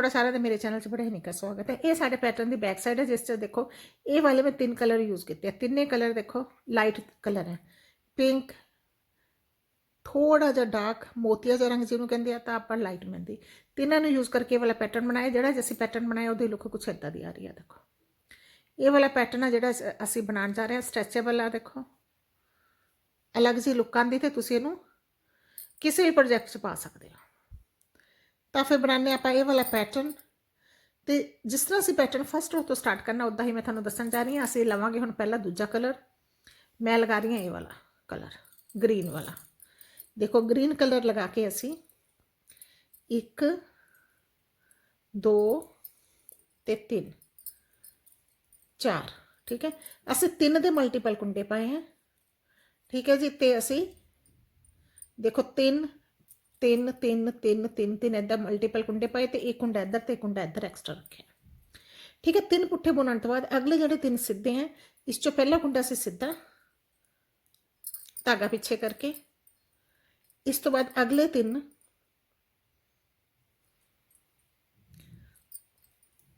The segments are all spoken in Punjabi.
ਤੁਹਾਡਾ ਸਾਰਿਆਂ ਦਾ ਮੇਰੇ ਚੈਨਲ 'ਚ ਬੜਾ ਹੀ ਨਿੱਘਾ ਸਵਾਗਤ ਹੈ ਇਹ ਸਾਡੇ ਪੈਟਰਨ ਦੀ ਬੈਕ ਸਾਈਡ ਹੈ ਜਿਸ 'ਚ ਦੇਖੋ ਇਹ ਵਾਲੇ ਮੈਂ ਤਿੰਨ ਕਲਰ ਯੂਜ਼ ਕੀਤੇ ਆ ਤਿੰਨੇ ਕਲਰ ਦੇਖੋ ਲਾਈਟ ਕਲਰ ਹੈ ਪਿੰਕ ਥੋੜਾ ਜਿਹਾ ਡਾਰਕ ਮੋਤੀਆ ਜਿਹਾ ਰੰਗ ਜਿਹਨੂੰ ਕਹਿੰਦੇ ਆ ਤਾਂ ਆਪਾਂ ਲਾਈਟ ਮਹਿੰਦੀ ਤਿੰਨਾਂ ਨੂੰ ਯੂਜ਼ ਕਰਕੇ ਇਹ ਵਾਲਾ ਪੈਟਰਨ ਬਣਾਇਆ ਜਿਹੜਾ ਜਿਵੇਂ ਪੈਟਰਨ ਬਣਾਇਆ ਉਹਦੀ ਲੁੱਕ ਕੁਛ ਏਦਾਂ ਦੀ ਆ ਰਹੀ ਆ ਦੇਖੋ ਇਹ ਵਾਲਾ ਪੈਟਰਨ ਆ ਜਿਹੜਾ ਅਸੀਂ ਬਣਾਉਣ ਜਾ ਰਹੇ ਹਾਂ ਸਟ੍ਰੈਚੇਬਲ ਆ ਦੇਖੋ ਅਲੱਗ ਜਿਹੀ ਲੁੱਕ ਆਂਦੀ ਤੇ ਤੁਸੀਂ ਇਹਨੂੰ ਕਿਸੇ ਵੀ ਪ੍ਰੋਜੈਕਟ 'ਚ ਪਾ ਸਕਦੇ ਹੋ ਤਾਂ ਫਿਰ ਬਣਾਉਂਦੇ ਆਪਾਂ ਇਹ ਵਾਲਾ ਪੈਟਰਨ ਤੇ ਜਿਸ ਤਰ੍ਹਾਂ ਅਸੀਂ ਪੈਟਰਨ ਫਸਟ ਰੋ ਤੋਂ ਸਟਾਰਟ ਕਰਨਾ ਉਦਾਂ ਹੀ ਮੈਂ ਤੁਹਾਨੂੰ ਦੱਸਣ ਜਾ ਰਹੀ ਹਾਂ, ਅਸੀਂ ਲਵਾਂਗੇ ਹੁਣ ਪਹਿਲਾਂ ਦੂਜਾ ਕਲਰ ਮੈਂ ਲਗਾ ਰਹੀ ਹਾਂ ਇਹ ਵਾਲਾ ਕਲਰ ਗ੍ਰੀਨ ਵਾਲਾ। ਦੇਖੋ ਗ੍ਰੀਨ ਕਲਰ ਲਗਾ ਕੇ ਅਸੀਂ 1 2 ਤੇ 3 4 ਠੀਕ ਹੈ? ਅਸੀਂ ਤਿੰਨ ਦੇ ਮਲਟੀਪਲ ਕੁੰਡੇ ਪਾਏ ਹੈ। ਠੀਕ ਹੈ ਜੀ, ਤੇ ਅਸੀਂ ਦੇਖੋ 3 ਤਿੰਨ ਤਿੰਨ ਤਿੰਨ ਤਿੰਨ ਤਿੰਨ ਇੱਦਾਂ ਮਲਟੀਪਲ ਕੁੰਡੇ ਪਾਏ ਤੇ ਇੱਕ ਕੁੰਡਾ ਇੱਧਰ ਤੇ ਇੱਕ ਕੁੰਡਾ ਇੱਧਰ ਐਕਸਟਰਾ ਰੱਖਿਆ। ਠੀਕ ਹੈ, ਤਿੰਨ ਪੁੱਠੇ ਬੁਣਨ ਤੋਂ ਬਾਅਦ ਅਗਲੇ ਜਿਹੜੇ ਤਿੰਨ ਸਿੱਧੇ ਹੈ, ਇਸ ਚੋਂ ਪਹਿਲਾ ਕੁੰਡਾ ਸੀ ਸਿੱਧਾ, ਧਾਗਾ ਪਿੱਛੇ ਕਰਕੇ। ਇਸ ਤੋਂ ਬਾਅਦ ਅਗਲੇ ਤਿੰਨ,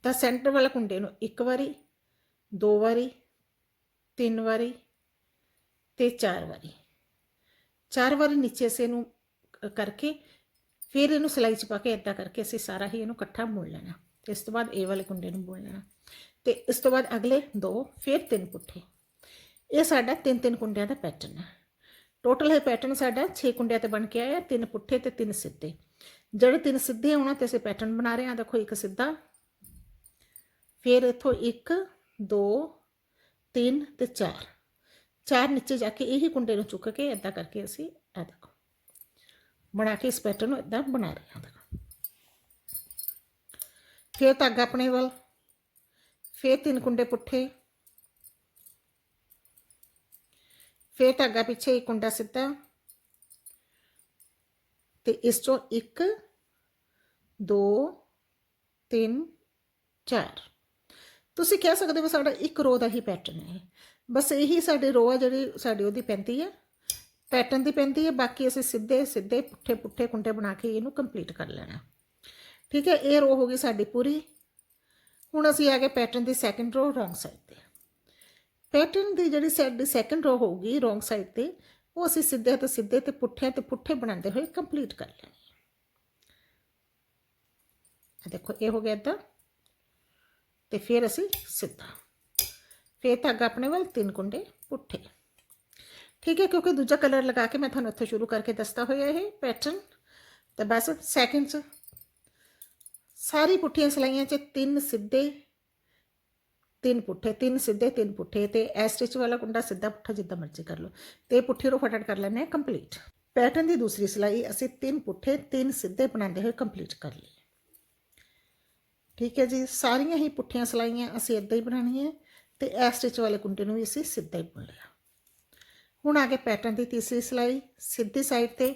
ਤਾਂ ਸੈਂਟਰ ਵਾਲਾ ਕੁੰਡੇ ਨੂੰ ਇੱਕ ਵਾਰੀ, ਦੋ ਵਾਰੀ, ਤਿੰਨ ਵਾਰੀ ਤੇ ਚਾਰ ਵਾਰੀ। ਚਾਰ ਵਾਰੀ ਨੀਚੇ ਸੇ ਨੂੰ ਕਰਕੇ ਫਿਰ ਇਹਨੂੰ ਸਿਲਾਈ ਚ ਪਾ ਕੇ ਇਦਾਂ ਕਰਕੇ ਅਸੀਂ ਸਾਰਾ ਹੀ ਇਹਨੂੰ ਇਕੱਠਾ ਬੁਣ ਲੈਣਾ। ਤੇ ਇਸ ਤੋਂ ਬਾਅਦ ਇਹ ਵਾਲੇ ਕੁੰਡੇ ਨੂੰ ਬੁਣ ਲੈਣਾ। ਤੇ ਇਸ ਤੋਂ ਬਾਅਦ ਅਗਲੇ ਦੋ, ਫਿਰ ਤਿੰਨ ਪੁੱਠੇ। ਇਹ ਸਾਡਾ ਤਿੰਨ ਤਿੰਨ ਕੁੰਡਿਆਂ ਦਾ ਪੈਟਰਨ ਹੈ। ਟੋਟਲ ਇਹ ਪੈਟਰਨ ਸਾਡਾ 6 ਕੁੰਡਿਆਂ ਤੇ ਬਣ ਕੇ ਆਇਆ, ਤਿੰਨ ਪੁੱਠੇ ਤੇ ਤਿੰਨ ਸਿੱਧੇ। ਜਿਹੜੇ ਤਿੰਨ ਸਿੱਧੇ ਉਹਨਾਂ ਤੇ ਅਸੀਂ ਪੈਟਰਨ ਬਣਾ ਰਹੇ ਹਾਂ, ਦੇਖੋ ਇੱਕ ਸਿੱਧਾ, ਫਿਰ ਇਥੋਂ 1 2 3 ਤੇ 4 ਚਾਰ ਨੀਚੇ ਜਾ ਕੇ ਇਹੀ ਕੁੰਡੇ ਨੂੰ ਚੁੱਕ ਕੇ ਇਦਾਂ ਕਰਕੇ ਅਸੀਂ ਬਣਾ ਕੇ ਇਸ ਪੈਟਰਨ ਨੂੰ ਇਦਾਂ ਬਣਾ ਰਹੇ ਹਾਂ, ਦੇਖੋ। ਫਿਰ ਧਾਗਾ ਆਪਣੇ ਵੱਲ, ਫਿਰ ਤਿੰਨ ਕੁੰਡੇ ਪੁੱਠੇ, ਫਿਰ ਧਾਗਾ ਪਿੱਛੇ ਇੱਕ ਕੁੰਡਾ ਸਿੱਧਾ ਤੇ ਇਸ ਚੋਂ 1 2 3 4 ਤੁਸੀਂ ਕਹਿ ਸਕਦੇ ਹੋ ਸਾਡਾ ਇੱਕ ਰੋ ਦਾ ਹੀ ਪੈਟਰਨ ਹੈ ਬਸ ਇਹੀ ਸਾਡੇ ਰੋ ਆ ਜਿਹੜੀ ਸਾਡੀ ਉਹਦੀ ਪੈਂਦੀ ਹੈ ਪੈਟਰਨ ਦੀ ਪੈਂਦੀ ਹੈ, ਬਾਕੀ ਅਸੀਂ ਸਿੱਧੇ ਸਿੱਧੇ ਪੁੱਠੇ ਪੁੱਠੇ ਕੁੰਡੇ ਬਣਾ ਕੇ ਇਹਨੂੰ ਕੰਪਲੀਟ ਕਰ ਲੈਣਾ। ਠੀਕ ਹੈ, ਇਹ ਰੋ ਹੋ ਗਈ ਸਾਡੀ ਪੂਰੀ। ਹੁਣ ਅਸੀਂ ਆ ਗਏ ਪੈਟਰਨ ਦੀ ਸੈਕੰਡ ਰੋ ਰੋਂਗ ਸਾਈਡ ਤੇ। ਪੈਟਰਨ ਦੀ ਜਿਹੜੀ ਸਾਡੀ ਸੈਕੰਡ ਰੋ ਹੋਊਗੀ ਰੋਂਗ ਸਾਈਡ ਤੇ, ਉਹ ਅਸੀਂ ਸਿੱਧੇ ਤੇ ਸਿੱਧੇ ਤੇ ਪੁੱਠੇ ਤੇ ਪੁੱਠੇ ਬਣਾਉਂਦੇ ਹੋਏ ਕੰਪਲੀਟ ਕਰ ਲੈਣੀ ਹੈ। ਦੇਖੋ, ਇਹ ਹੋ ਗਿਆ ਇਦਾਂ ਤੇ ਫਿਰ ਅਸੀਂ ਸਿੱਧਾ। ਫਿਰ ਧਾਗਾ ਆਪਣੇ ਵੱਲ ਤਿੰਨ ਕੁੰਡੇ ਪੁੱਠੇ। ਠੀਕ ਹੈ ਕਿਉਂਕਿ ਦੂਜਾ ਕਲਰ ਲਗਾ ਕੇ ਮੈਂ ਤੁਹਾਨੂੰ ਇੱਥੇ ਸ਼ੁਰੂ ਕਰਕੇ ਦੱਸਦਾ ਹੋਇਆ ਇਹ ਪੈਟਰਨ ਤੇ ਬਸ ਸੈਕਿੰਡ ਚ ਸਾਰੀ ਪੁੱਠੀਆਂ ਸਲਾਈਆਂ 'ਚ ਤਿੰਨ ਸਿੱਧੇ ਤਿੰਨ ਪੁੱਠੇ ਤਿੰਨ ਸਿੱਧੇ ਤਿੰਨ ਪੁੱਠੇ ਤੇ ਐ ਸਟਿਚ ਵਾਲਾ ਕੁੰਡਾ ਸਿੱਧਾ ਪੁੱਠਾ ਜਿੱਦਾਂ ਮਰਜ਼ੀ ਕਰ ਲਓ ਤੇ ਇਹ ਪੁੱਠੀ ਰੋ ਫਟਾਫਟ ਕਰ ਲੈਣੇ ਆ ਕੰਪਲੀਟ ਪੈਟਰਨ ਦੀ ਦੂਸਰੀ ਸਲਾਈ ਅਸੀਂ ਤਿੰਨ ਪੁੱਠੇ ਤਿੰਨ ਸਿੱਧੇ ਬਣਾਉਂਦੇ ਹੋਏ ਕੰਪਲੀਟ ਕਰ ਲਈ ਠੀਕ ਹੈ ਜੀ ਸਾਰੀਆਂ ਹੀ ਪੁੱਠੀਆਂ ਸਲਾਈਆਂ ਅਸੀਂ ਇਦਾਂ ਹੀ ਬਣਾਉਣੀਆਂ ਤੇ ਐ ਸਟਿਚ ਵਾਲੇ ਕੁੰਡੇ ਨੂੰ ਵੀ ਅਸੀਂ ਸਿੱਧਾ ਹੀ ਬੁਣ ਲਿਆ ਹੁਣ ਆ ਕੇ ਪੈਟਰਨ ਦੀ ਤੀਸਰੀ ਸਲਾਈ ਸਿੱਧੀ ਸਾਈਡ ਤੇ,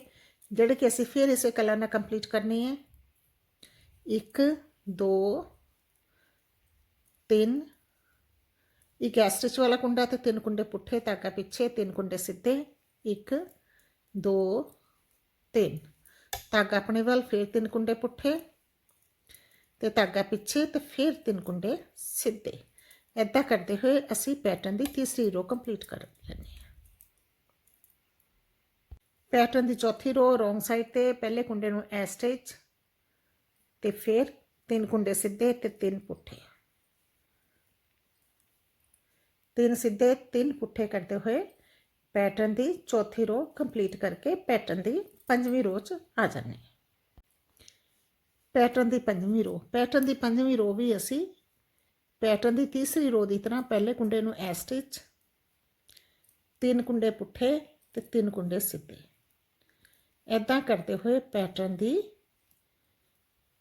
ਜਿਹੜੇ ਕਿ ਅਸੀਂ ਫਿਰ ਇਸੇ ਕਲਰ ਨਾਲ ਕੰਪਲੀਟ ਕਰਨੀ ਹੈ। 1 2 3 ਇੱਕ ਐਸਟਿਚ ਵਾਲਾ ਕੁੰਡਾ ਤੇ ਤਿੰਨ ਕੁੰਡੇ ਪੁੱਠੇ ਧਾਗਾ ਪਿੱਛੇ ਤਿੰਨ ਕੁੰਡੇ ਸਿੱਧੇ। 1 2 3 ਧਾਗਾ ਆਪਣੇ ਵੱਲ ਫਿਰ ਤਿੰਨ ਕੁੰਡੇ ਪੁੱਠੇ ਤੇ ਧਾਗਾ ਪਿੱਛੇ ਤੇ ਫਿਰ ਤਿੰਨ ਕੁੰਡੇ ਸਿੱਧੇ। ਏਦਾਂ ਕਰਦੇ ਹੋਏ ਅਸੀਂ ਪੈਟਰਨ ਦੀ ਤੀਸਰੀ ਰੋ ਕੰਪਲੀਟ ਕਰ ਲੈਣੀ ਹੈ। ਪੈਟਰਨ ਦੀ ਚੌਥੀ ਰੋ ਰੋਂਗ ਸਾਈਡ ਤੇ ਪਹਿਲੇ ਕੁੰਡੇ ਨੂੰ ਐ ਸਟਿਚ ਤੇ ਫਿਰ ਤਿੰਨ ਕੁੰਡੇ ਸਿੱਧੇ ਤੇ ਤਿੰਨ ਪੁੱਠੇ। ਤਿੰਨ ਸਿੱਧੇ, ਤਿੰਨ ਪੁੱਠੇ ਕਰਦੇ ਹੋਏ ਪੈਟਰਨ ਦੀ ਚੌਥੀ ਰੋ ਕੰਪਲੀਟ ਕਰਕੇ ਪੈਟਰਨ ਦੀ ਪੰਜਵੀਂ ਰੋ 'ਚ ਆ ਜਾਂਦੇ ਪੈਟਰਨ ਦੀ ਪੰਜਵੀਂ ਰੋ ਪੈਟਰਨ ਦੀ ਪੰਜਵੀਂ ਰੋ ਵੀ ਅਸੀਂ ਪੈਟਰਨ ਦੀ ਤੀਸਰੀ ਰੋ ਦੀ ਤਰ੍ਹਾਂ ਪਹਿਲੇ ਕੁੰਡੇ ਨੂੰ ਐ ਸਟਿਚ ਤਿੰਨ ਕੁੰਡੇ ਪੁੱਠੇ ਤੇ ਤਿੰਨ ਕੁੰਡੇ ਸਿੱਧੇ। ਐਦਾਂ ਕਰਦੇ ਹੋਏ ਪੈਟਰਨ ਦੀ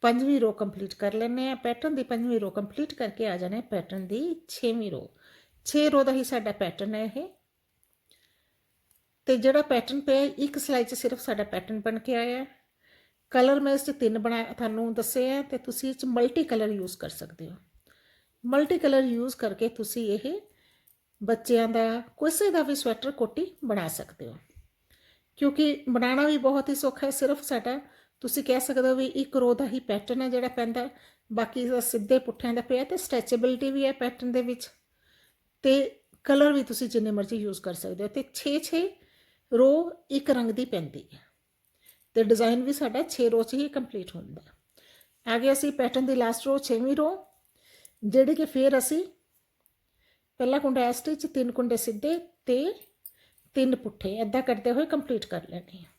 ਪੰਜਵੀਂ ਰੋ ਕੰਪਲੀਟ ਕਰ ਲੈਣੇ ਆ ਪੈਟਰਨ ਦੀ ਪੰਜਵੀਂ ਰੋ ਕੰਪਲੀਟ ਕਰਕੇ ਆ ਜਾਣੇ ਪੈਟਰਨ ਦੀ 6ਵੀਂ ਰੋ 6 ਰੋ ਦਾ ਹੀ ਸਾਡਾ ਪੈਟਰਨ ਹੈ ਇਹ। ਤੇ ਜਿਹੜਾ ਪੈਟਰਨ ਪਿਆ ਇੱਕ ਸਿਲਾਈ 'ਚ ਸਿਰਫ ਸਾਡਾ ਪੈਟਰਨ ਬਣ ਕੇ ਆਇਆ ਕਲਰ ਮੈਂ ਇਸ 'ਚ ਤਿੰਨ ਬਣਾ, ਤੁਹਾਨੂੰ ਦੱਸੇ ਆ ਤੇ ਤੁਸੀਂ ਇਹ 'ਚ ਮਲਟੀ ਕਲਰ ਯੂਜ਼ ਕਰ ਸਕਦੇ ਹੋ। ਮਲਟੀ ਕਲਰ ਯੂਜ਼ ਕਰਕੇ ਤੁਸੀਂ ਇਹ ਬੱਚਿਆਂ ਦਾ, ਕਿਸੇ ਦਾ ਵੀ ਸਵੈਟਰ ਕੋਟੀ ਬਣਾ ਸਕਦੇ ਹੋ। ਕਿਉਂਕਿ ਬਣਾਉਣਾ ਵੀ ਬਹੁਤ ਹੀ ਸੌਖਾ ਹੈ, ਸਿਰਫ ਸਾਡਾ ਤੁਸੀਂ ਕਹਿ ਸਕਦੇ ਹੋ ਵੀ ਇੱਕ ਰੋ ਦਾ ਹੀ ਪੈਟਰਨ ਹੈ ਜਿਹੜਾ ਪੈਂਦਾ ਬਾਕੀ ਦਾ ਸਿੱਧੇ ਪੁੱਠਿਆਂ ਦਾ ਪਿਆ ਤੇ ਸਟ੍ਰੈਚੇਬਿਲਟੀ ਵੀ ਹੈ ਪੈਟਰਨ ਦੇ ਵਿੱਚ। ਤੇ ਕਲਰ ਵੀ ਤੁਸੀਂ ਜਿੰਨੇ ਮਰਜ਼ੀ ਯੂਜ਼ ਕਰ ਸਕਦੇ ਹੋ। ਤੇ 6-6 ਰੋ ਇੱਕ ਰੰਗ ਦੀ ਪੈਂਦੀ ਹੈ। ਤੇ ਡਿਜ਼ਾਈਨ ਵੀ ਸਾਡਾ 6 ਰੋ 'ਚ ਹੀ ਕੰਪਲੀਟ ਹੁੰਦਾ ਆ ਗਿਆ ਅਸੀਂ ਪੈਟਰਨ ਦੀ ਲਾਸਟ ਰੋ 6ਵੀਂ ਰੋ ਜਿਹੜੀ ਕਿ ਫਿਰ ਅਸੀਂ ਪਹਿਲਾ ਕੁੰਡਾ ਇਸ ਸਟਿਚ ਤਿੰਨ ਕੁੰਡੇ ਸਿੱਧੇ ਤੇ ਤਿੰਨ ਪੁੱਠੇ ਐਦਾਂ ਕਰਦੇ ਹੋਏ ਕੰਪਲੀਟ ਕਰ ਲੈਣੇ ਆ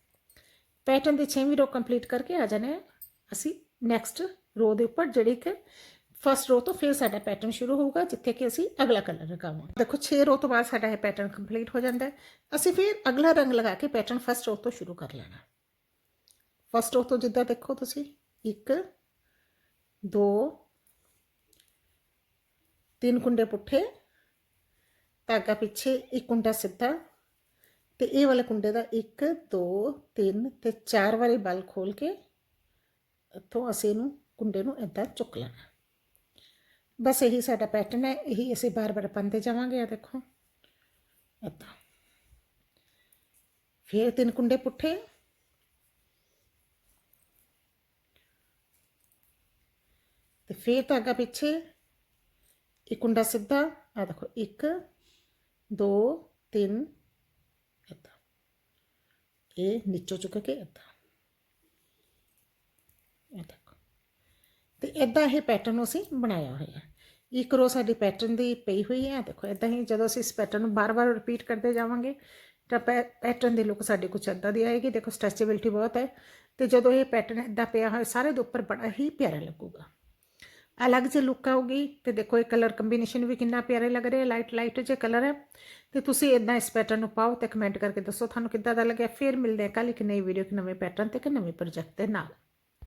ਪੈਟਰਨ ਦੇ 6ਵੀਂ ਰੋ ਕੰਪਲੀਟ ਕਰਕੇ ਆ ਜਾਣਾ ਹੈ। ਅਸੀਂ ਨੈਕਸਟ ਰੋ ਦੇ ਉੱਪਰ ਜਿਹੜੀ ਕਿ ਫਸਟ ਰੋ ਤੋਂ ਫਿਰ ਸਾਡਾ ਪੈਟਰਨ ਸ਼ੁਰੂ ਹੋਊਗਾ, ਜਿੱਥੇ ਕਿ ਅਸੀਂ ਅਗਲਾ ਕਲਰ ਲਗਾਵਾਂਗੇ। ਦੇਖੋ 6 ਰੋ ਤੋਂ ਬਾਅਦ ਸਾਡਾ ਇਹ ਪੈਟਰਨ ਕੰਪਲੀਟ ਹੋ ਜਾਂਦਾ ਅਸੀਂ ਫਿਰ ਅਗਲਾ ਰੰਗ ਲਗਾ ਕੇ ਪੈਟਰਨ ਫਸਟ ਰੋ ਤੋਂ ਸ਼ੁਰੂ ਕਰ ਲੈਣਾ। ਫਸਟ ਰੋ ਤੋਂ ਜਿੱਦਾਂ ਦੇਖੋ ਤੁਸੀਂ 1 2 ਤਿੰਨ ਕੁੰਡੇ ਪੁੱਠੇ, ਧਾਗਾ ਪਿੱਛੇ, ਇੱਕ ਕੁੰਡਾ ਸਿੱਧਾ ਤੇ ਇਹ ਵਾਲੇ ਕੁੰਡੇ ਦਾ 1 2 3 ਤੇ 4 ਵਾਰੀ ਬਲ ਖੋਲ ਕੇ ਇੱਥੋਂ ਅਸੀਂ ਇਹਨੂੰ ਕੁੰਡੇ ਨੂੰ ਇਦਾਂ ਚੁੱਕ ਲੈਣਾ। ਬਸ ਇਹੀ ਸਾਡਾ ਪੈਟਰਨ ਹੈ, ਇਹੀ ਅਸੀਂ ਬਾਰ-ਬਾਰ ਪਾਉਂਦੇ ਜਾਵਾਂਗੇ ਆ ਦੇਖੋ। ਇਦਾਂ ਫਿਰ ਤਿੰਨ ਕੁੰਡੇ ਪੁੱਠੇ। ਤੇ ਫਿਰ ਧਾਗਾ ਪਿੱਛੇ ਇੱਕ ਕੁੰਡਾ ਸਿੱਧਾ ਆ ਦੇਖੋ 1 2 3 ਇਹ ਨੀਚੋਂ ਚੁੱਕ ਕੇ ਏਦਾਂ ਇਹ ਦੇਖੋ। ਤੇ ਇਦਾਂ ਇਹ ਪੈਟਰਨ ਅਸੀਂ ਬਣਾਇਆ ਹੋਇਆ। ਇੱਕ ਰੋ ਸਾਡੀ ਪੈਟਰਨ ਦੀ ਪਈ ਹੋਈ ਹੈ। ਦੇਖੋ ਇਦਾਂ ਹੀ ਜਦੋਂ ਅਸੀਂ ਇਸ ਪੈਟਰਨ ਨੂੰ ਬਾਰ-ਬਾਰ ਰਿਪੀਟ ਕਰਦੇ ਜਾਵਾਂਗੇ, ਤਾਂ ਪੈਟਰਨ ਦੀ ਲੁੱਕ ਸਾਡੇ ਕੁਛ ਇਦਾਂ ਦੀ ਆਏਗੀ। ਦੇਖੋ ਸਟ੍ਰੈਚੇਬਿਲਿਟੀ ਬਹੁਤ ਹੈ। ਤੇ ਜਦੋਂ ਇਹ ਪੈਟਰਨ ਇਦਾਂ ਪਿਆ ਹੋਇਆ, ਸਾਰੇ ਦੇ ਉੱਪਰ ਬੜਾ ਹੀ ਪਿਆਰਾ ਲੱਗੂਗਾ। ਅਲੱਗ ਜਿਹੀ ਲੁੱਕ ਆਊਗੀ ਤੇ ਦੇਖੋ ਇਹ ਕਲਰ ਕੰਬੀਨੇਸ਼ਨ ਵੀ ਕਿੰਨਾ ਪਿਆਰੇ ਲੱਗ ਰਿਹਾ ਲਾਈਟ ਲਾਈਟ ਜਿਹੇ ਕਲਰ ਹੈ ਤੇ ਤੁਸੀਂ ਇਦਾਂ ਇਸ ਪੈਟਰਨ ਨੂੰ ਪਾਓ ਤੇ ਕਮੈਂਟ ਕਰਕੇ ਦੱਸੋ ਤੁਹਾਨੂੰ ਕਿੱਦਾਂ ਦਾ ਲੱਗਿਆ, ਫਿਰ ਮਿਲਦੇ ਹਾਂ ਕੱਲ ਇੱਕ ਨਈ ਵੀਡੀਓ ਇੱਕ ਨਵੇਂ ਪੈਟਰਨ ਤੇ ਇੱਕ ਨਵੇਂ ਪ੍ਰੋਜੈਕਟ ਦੇ ਨਾਲ।